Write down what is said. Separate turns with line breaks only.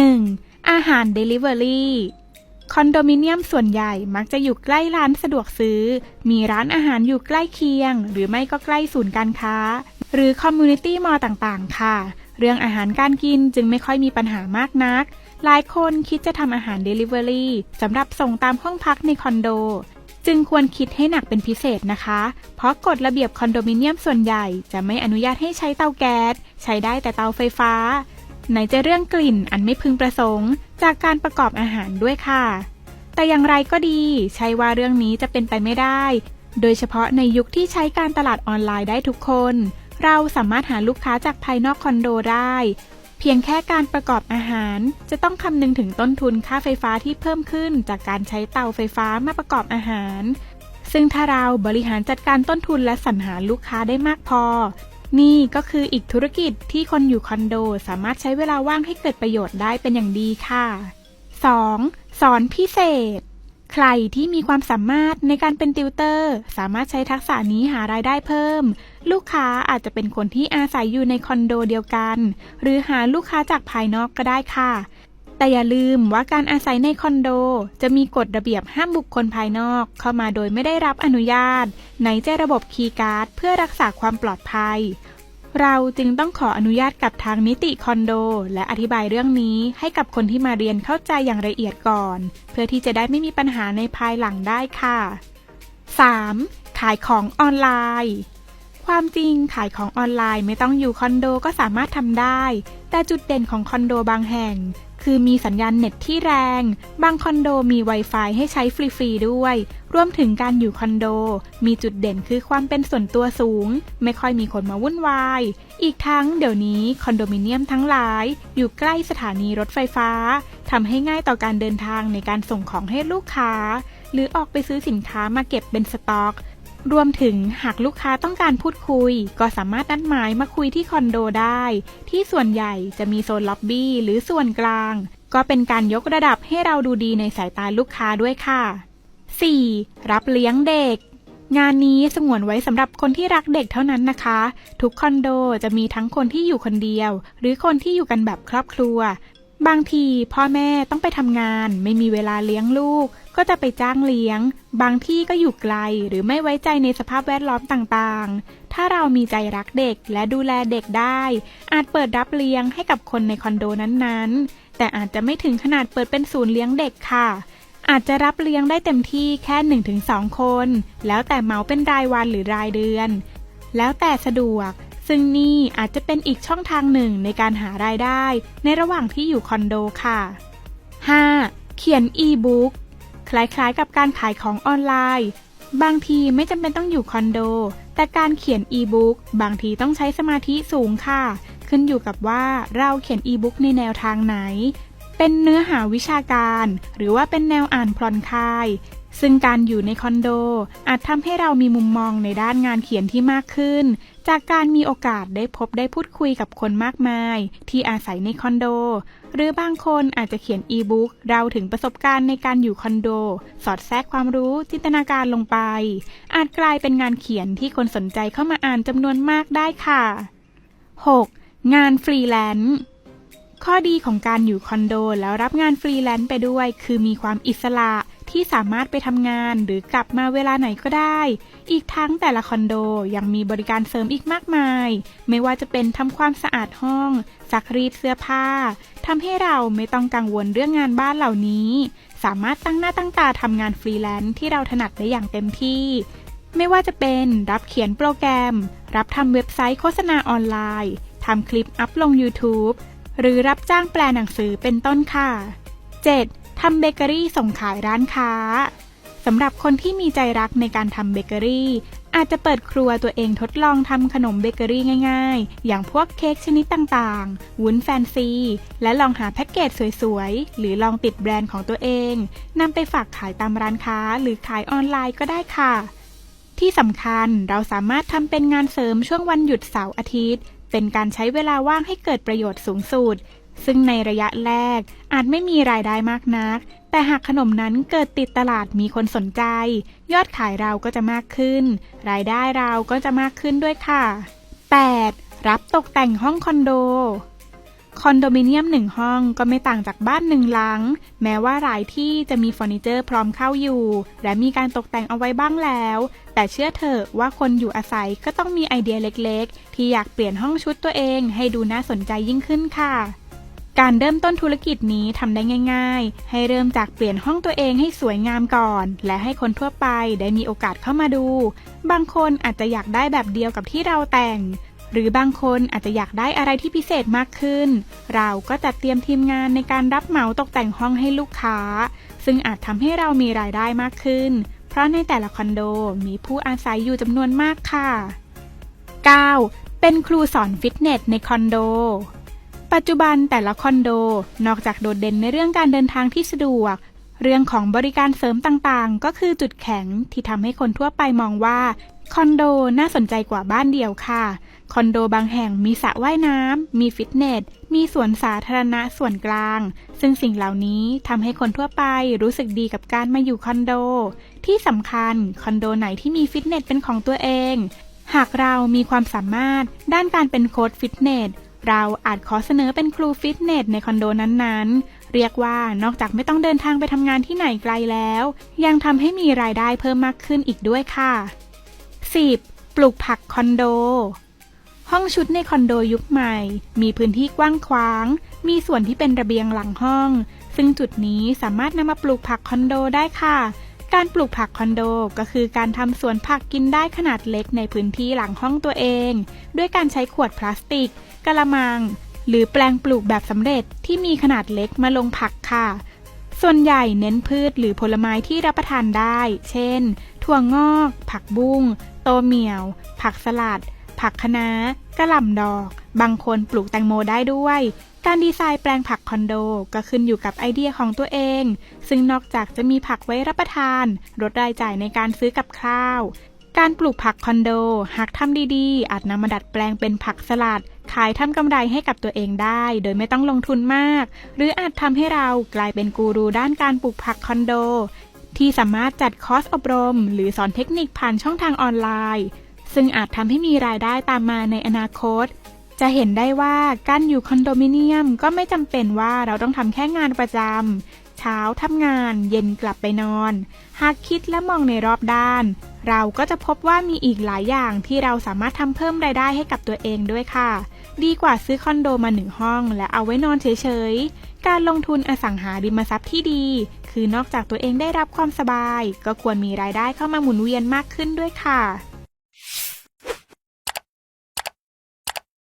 1. อาหาร Delivery คอนโดมิเนียมส่วนใหญ่มักจะอยู่ใกล้ร้านสะดวกซื้อ มีร้านอาหารอยู่ใกล้เคียง หรือไม่ก็ใกล้ศูนย์การค้า หรือคอมมูนิตี้มอลต่างๆ ค่ะ เรื่องอาหารการกินจึงไม่ค่อยมีปัญหามากนัก หลายคนคิดจะทำอาหาร Delivery สำหรับส่งตามห้องพักในคอนโด จึงควรคิดให้หนักเป็นพิเศษนะคะ เพราะกฎระเบียบคอนโดมิเนียมส่วนใหญ่จะไม่อนุญาตให้ใช้เตาแก๊ส ใช้ได้แต่เตาไฟฟ้า ไหนจะเรื่องกลิ่นอันไม่พึงประสงค์ จากการประกอบอาหารด้วยค่ะ แต่อย่างไรก็ดี ใช่ว่าเรื่องนี้จะเป็นไปไม่ได้ โดยเฉพาะในยุคที่ใช้การตลาดออนไลน์ได้ทุกคน เราสามารถหาลูกค้าจากภายนอกคอนโดได้ เพียงแค่การประกอบอาหาร จะต้องคำนึงถึงต้นทุนค่าไฟฟ้าที่เพิ่มขึ้น จากการใช้เตาไฟฟ้ามาประกอบอาหาร ซึ่งถ้าเราบริหารจัดการต้นทุนและสรรหาลูกค้าได้มากพอ นี่ก็คืออีกธุรกิจที่คนอยู่คอนโดสามารถใช้เวลาว่างให้เกิดประโยชน์ได้เป็นอย่างดีค่ะ 2. สอนพิเศษ ใครที่มีความสามารถในการเป็นติวเตอร์ สามารถใช้ทักษะนี้หารายได้เพิ่ม ลูกค้าอาจจะเป็นคนที่อาศัยอยู่ในคอนโดเดียวกัน หรือหาลูกค้าจากภายนอกก็ได้ค่ะ แต่อย่าลืมว่าการอาศัยในคอนโด จะมีกฎระเบียบห้ามบุคคลภายนอก เข้ามาโดยไม่ได้รับอนุญาต ในใจระบบคีย์การ์ดเพื่อรักษาความปลอดภัย เราจึงต้องขออนุญาตกับทางนิติคอนโด และอธิบายเรื่องนี้ให้กับคนที่มาเรียนเข้าใจอย่างละเอียดก่อน เพื่อที่จะได้ไม่มีปัญหาในภายหลังได้ค่ะ 3. ขายของออนไลน์ ความจริงขายของออนไลน์ไม่ต้องอยู่คอนโดก็สามารถทำได้ แต่จุดเด่นของคอนโดบางแห่ง คือมีสัญญาณเน็ตที่แรง บางคอนโดมี Wi-Fi ให้ใช้ฟรีๆด้วย รวมถึงการอยู่คอนโด มีจุดเด่นคือความเป็นส่วนตัวสูง ไม่ค่อยมีคนมาวุ่นวาย อีกทั้งเดี๋ยวนี้คอนโดมิเนียมทั้งหลาย อยู่ใกล้สถานีรถไฟฟ้าทำให้ง่ายต่อการเดินทางในการส่งของให้ลูกค้า หรือออกไปซื้อสินค้ามาเก็บเป็นสต็อก รวมถึงหากลูกค้าต้องการพูดคุย ก็สามารถนัดหมายมาคุยที่คอนโดได้ ที่ส่วนใหญ่จะมีโซนล็อบบี้หรือส่วนกลาง ก็เป็นการยกระดับให้เราดูดีในสายตาลูกค้าด้วยค่ะ 4. รับเลี้ยงเด็ก งานนี้สงวนไว้สำหรับคนที่รักเด็กเท่านั้นนะคะ ทุกคอนโดจะมีทั้งคนที่อยู่คนเดียว หรือคนที่อยู่กันแบบครอบครัว บางทีพ่อแม่ต้องไปทำงาน ไม่มีเวลาเลี้ยงลูก ก็จะไปจ้างเลี้ยง บางที่ก็อยู่ไกลหรือไม่ไว้ใจในสภาพแวดล้อมต่างๆ ถ้าเรามีใจรักเด็กและดูแลเด็กได้ อาจเปิดรับเลี้ยงให้กับคนในคอนโดนั้นๆ แต่อาจจะไม่ถึงขนาดเปิดเป็นศูนย์เลี้ยงเด็กค่ะ อาจจะรับเลี้ยงได้เต็มที่แค่ 1-2 คน แล้วแต่เหมาเป็นรายวันหรือรายเดือน แล้วแต่สะดวกซึ่งนี่อาจจะเป็นอีกช่องทางหนึ่งในการหารายได้ ในระหว่างที่อยู่คอนโดค่ะ 5. เขียนอีบุ๊ก คล้ายๆ กับการขายของออนไลน์ บางทีไม่จำเป็นต้องอยู่คอนโด แต่การเขียนอีบุ๊กบางทีต้องใช้สมาธิสูงค่ะ ขึ้นอยู่กับว่าเราเขียนอีบุ๊กในแนวทางไหน เป็นเนื้อหาวิชาการ หรือว่าเป็นแนวอ่านผ่อนคลาย ซึ่งการอยู่ในคอนโด อาจทำให้เรามีมุมมองในด้านงานเขียนที่มากขึ้น จากการมีโอกาสได้พบได้พูดคุยกับคนมากมาย ที่อาศัยในคอนโด หรือบางคนอาจจะเขียนอีบุ๊กเราถึงประสบการณ์ในการอยู่คอนโด สอดแทรกความรู้จินตนาการลงไป อาจกลายเป็นงานเขียนที่คนสนใจเข้ามาอ่านจำนวนมากได้ค่ะ 6. งานฟรีแลนซ์ข้อดีของการอยู่คอนโดแล้วรับงานฟรีแลนซ์ไปด้วย คือมีความอิสระ ที่สามารถไปทำงานหรือกลับมาเวลาไหนก็ได้ อีกทั้งแต่ละคอนโดยังมีบริการเสริมอีกมากมาย ไม่ว่าจะเป็นทำความสะอาดห้องซักรีดเสื้อผ้าทำให้เราไม่ต้องกังวลเรื่องงานบ้านเหล่านี้ สามารถตั้งหน้าตั้งตาทำงานฟรีแลนซ์ที่เราถนัดได้อย่างเต็มที่ไม่ว่าจะเป็นรับเขียนโปรแกรม รับทำเว็บไซต์โฆษณาออนไลน์ทำคลิปอัพลง YouTube หรือรับจ้างแปลหนังสือเป็นต้นค่ะ 7. ทำเบเกอรี่ส่งขายร้านค้าสำหรับคนที่มีใจรักในการทำเบเกอรี่ อาจจะเปิดครัวตัวเองทดลองทำขนมเบเกอรี่ง่าย ๆ อย่างพวกเค้กชนิดต่างๆ วุ้นแฟนซี และลองหาแพ็กเกจสวยๆ หรือลองติดแบรนด์ของตัวเองนำไปฝากขายตามร้านค้าหรือขายออนไลน์ก็ได้ค่ะ ที่สำคัญเราสามารถทำเป็นงานเสริมช่วงวันหยุดเสาร์อาทิตย์ เป็นการใช้เวลาว่างให้เกิดประโยชน์สูงสุด ซึ่งในระยะแรกอาจไม่มีรายได้มากนัก แต่หากขนมนั้นเกิดติดตลาดมีคนสนใจ ยอดขายเราก็จะมากขึ้น รายได้เราก็จะมากขึ้นด้วยค่ะ 8. รับตกแต่งห้องคอนโด คอนโดมิเนียมหนึ่งห้องก็ไม่ต่างจากบ้านหนึ่งหลัง แม้ว่าหลายที่จะมีเฟอร์นิเจอร์พร้อมเข้าอยู่ และมีการตกแต่งเอาไว้บ้างแล้ว แต่เชื่อเถอะว่าคนอยู่อาศัยก็ต้องมีไอเดียเล็กๆ ที่อยากเปลี่ยนห้องชุดตัวเองให้ดูน่าสนใจยิ่งขึ้นค่ะ การเริ่มต้นธุรกิจนี้ทำได้ง่าย ๆ ให้เริ่มจากเปลี่ยนห้องตัวเองให้สวยงามก่อน และให้คนทั่วไปได้มีโอกาสเข้ามาดู บางคนอาจจะอยากได้แบบเดียวกับที่เราแต่ง หรือบางคนอาจจะอยากได้อะไรที่พิเศษมากขึ้น เราก็จัดเตรียมทีมงานในการรับเหมาตกแต่งห้องให้ลูกค้า ซึ่งอาจทำให้เรามีรายได้มากขึ้น เพราะในแต่ละคอนโดมีผู้อาศัยอยู่จำนวนมากค่ะ 9. เป็นครูสอนฟิตเนสในคอนโด ปัจจุบันแต่ละคอนโด นอกจากโดดเด่นในเรื่องการเดินทางที่สะดวก เรื่องของบริการเสริมต่างๆ ก็คือจุดแข็งที่ทำให้คนทั่วไปมองว่าคอนโดน่าสนใจกว่าบ้านเดียวค่ะ คอนโดบางแห่งมีสระว่ายน้ำ มีฟิตเนส มีสวนสาธารณะส่วนกลาง ซึ่งสิ่งเหล่านี้ทำให้คนทั่วไปรู้สึกดีกับการมาอยู่คอนโด ที่สำคัญคอนโดไหนที่มีฟิตเนสเป็นของตัวเอง หากเรามีความสามารถด้านการเป็นโค้ชฟิตเนส เราอาจขอเสนอเป็นครูฟิตเนสในคอนโดนั้นๆ เรียกว่านอกจากไม่ต้องเดินทางไปทำงานที่ไหนไกลแล้ว ยังทำให้มีรายได้เพิ่มมากขึ้นอีกด้วยค่ะ 10. ปลูกผักคอนโด ห้องชุดในคอนโดยุคใหม่ มีพื้นที่กว้างขวาง มีส่วนที่เป็นระเบียงหลังห้อง ซึ่งจุดนี้สามารถนำมาปลูกผักคอนโดได้ค่ะ การปลูกผักคอนโดก็คือการทำสวนผักกินได้ขนาดเล็กในพื้นที่หลังห้องตัวเอง ด้วยการใช้ขวดพลาสติก กระมัง หรือแปลงปลูกแบบสำเร็จที่มีขนาดเล็กมาลงผักค่ะ ส่วนใหญ่เน้นพืชหรือผลไม้ที่รับประทานได้ เช่น ถั่วงอก ผักบุ้ง โตเหมี่ยว ผักสลัด ผักคะน้ากระหล่ำดอก บางคนปลูกแตงโมได้ด้วย การดีไซน์แปลงผักคอนโดก็ขึ้นอยู่กับไอเดียของตัวเอง ซึ่งนอกจากจะมีผักไว้รับประทานลดรายจ่ายในการซื้อกับข้าว การปลูกผักคอนโดหากทำดีๆ อาจนำมาดัดแปลงเป็นผักสลัด ขายทำกำไรให้กับตัวเองได้ โดยไม่ต้องลงทุนมาก หรืออาจทำให้เรากลายเป็นกูรูด้านการปลูกผักคอนโด ที่สามารถจัดคอร์สอบรม หรือสอนเทคนิคผ่านช่องทางออนไลน์ซึ่งอาจทำให้มีรายได้ตามมาในอนาคต จะเห็นได้ว่าการอยู่คอนโดมิเนียมก็ไม่จำเป็นว่าเราต้องทำแค่งานประจำเช้าทำงานเย็นกลับไปนอน หากคิดและมองในรอบด้าน เราก็จะพบว่ามีอีกหลายอย่างที่เราสามารถทำเพิ่มรายได้ให้กับตัวเองด้วยค่ะ ดีกว่าซื้อคอนโดมาหนึ่งห้อง และเอาไว้นอนเฉยๆ การลงทุนอสังหาริมทรัพย์ที่ดี คือนอกจากตัวเองได้รับความสบาย ก็ควรมีรายได้เข้ามาหมุนเวียนมากขึ้นด้วยค่ะ